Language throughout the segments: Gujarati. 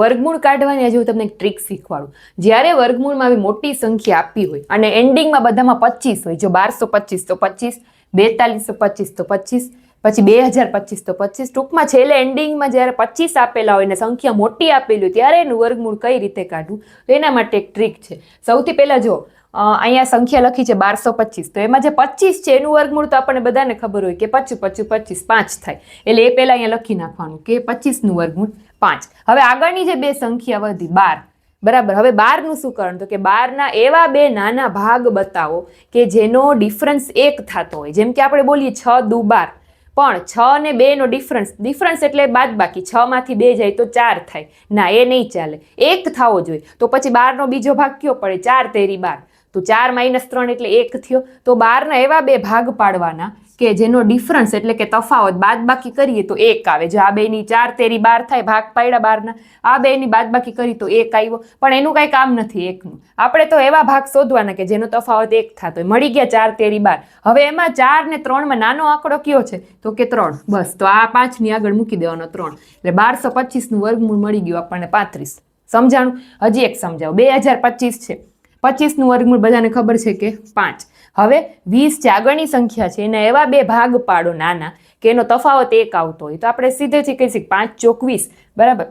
વર્ગમૂળ કાઢવાની આજે હું તમને એક ટ્રીક શીખવાડું. જ્યારે વર્ગમૂળમાં આવી મોટી સંખ્યા આપી હોય અને એન્ડિંગમાં બધામાં પચીસ હોય, જો બારસો પચીસ તો પચીસ બેતાલીસો પચીસ તો પચીસ પછી બે હજાર પચીસ તો પચીસ ટૂંકમાં છેલ્લે એન્ડિંગમાં જ્યારે પચીસ આપેલા હોય ને સંખ્યા મોટી આપેલી હોય, ત્યારે એનું વર્ગમૂળ કઈ રીતે કાઢવું? તો એના માટે એક ટ્રીક છે. સૌથી પહેલાં જો અહીંયા સંખ્યા લખી છે બારસો પચીસ. તો એમાં જે પચીસ છે, એનું વર્ગમૂળ તો આપણને બધાને ખબર હોય કે પચું પચું પચીસ, પાંચ થાય. એટલે એ પહેલાં અહીંયા લખી નાખવાનું કે પચીસનું વર્ગમૂળ પાંચ. હવે આગળની જે બે સંખ્યા વધી, બાર. બરાબર? હવે બારનું શું કરવાનું તો કે બારના એવા બે નાના ભાગ બતાવો કે જેનો ડિફરન્સ એક થતો હોય. જેમ કે આપણે બોલીએ છ, દુ, બાર. પણ છ અને બેનો ડિફરન્સ ડિફરન્સ એટલે બાદ બાકી છમાંથી બે જાય તો ચાર થાય. ના, એ નહીં ચાલે. એક થવો જોઈએ. તો પછી બારનો બીજો ભાગ કયો પડે? ચાર તેરી બાર. તો ચાર માઇનસ ત્રણ એટલે એક થયો. તો બારના એવા બે ભાગ પાડવાના કે જેનો ડિફરન્સ એટલે કે તફાવત બાદ બાકી કરીએ તો એક આવે. જો આ બેની ચાર તેરી બાર થાય, ભાગ પાડ્યા બારના, આ બેની બાદ બાકી કરી તો એક આવ્યો. પણ એનું કાંઈ કામ નથી એકનું. આપણે તો એવા ભાગ શોધવાના કે જેનો તફાવત એક થતો હોય. મળી ગયા ચાર તેરી બાર. હવે એમાં ચાર ને ત્રણમાં નાનો આંકડો કયો છે? તો કે ત્રણ. બસ, તો આ પાંચની આગળ મૂકી દેવાનો ત્રણ. એટલે બારસો પચીસનું વર્ગમૂળ મળી ગયું આપણને પાંત્રીસ. સમજાણું? હજી એક સમજાવો. બે હજાર પચીસ છે. પચીસનું વર્ગમૂળ બધાને ખબર છે કે પાંચ. હવે વીસ જે આગળની સંખ્યા છે, એના એવા બે ભાગ પાડો નાના કે એનો તફાવત એક આવતો હોય. તો આપણે સીધેથી કહી શકીએ પાંચ ચોકવીસ બરાબર?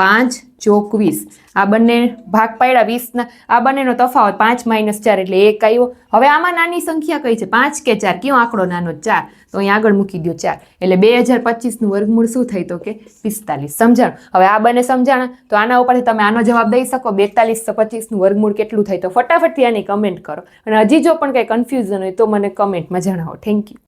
પાંચ ચોકવીસ આ બંને ભાગ પાડ્યા વીસના. આ બંનેનો તફાવત પાંચ માઇનસ ચાર એટલે એક આવ્યો. હવે આમાં નાની સંખ્યા કઈ છે? પાંચ કે ચાર? કયો આંકડો નાનો? ચાર. તો અહીં આગળ મૂકી દો ચાર. એટલે બે હજાર પચીસનું વર્ગમૂળ શું થયું તો કે પિસ્તાલીસ. સમજાણ? હવે આ બંને સમજાણ. તો આના ઉપરથી તમે આનો જવાબ દઈ શકો. બેતાલીસ પચીસનું વર્ગમૂળ કેટલું થાય તો ફટાફટથી આની કમેન્ટ કરો. અને હજી જો પણ કંઈ કન્ફ્યુઝન હોય તો મને કમેન્ટમાં જણાવો. Thank you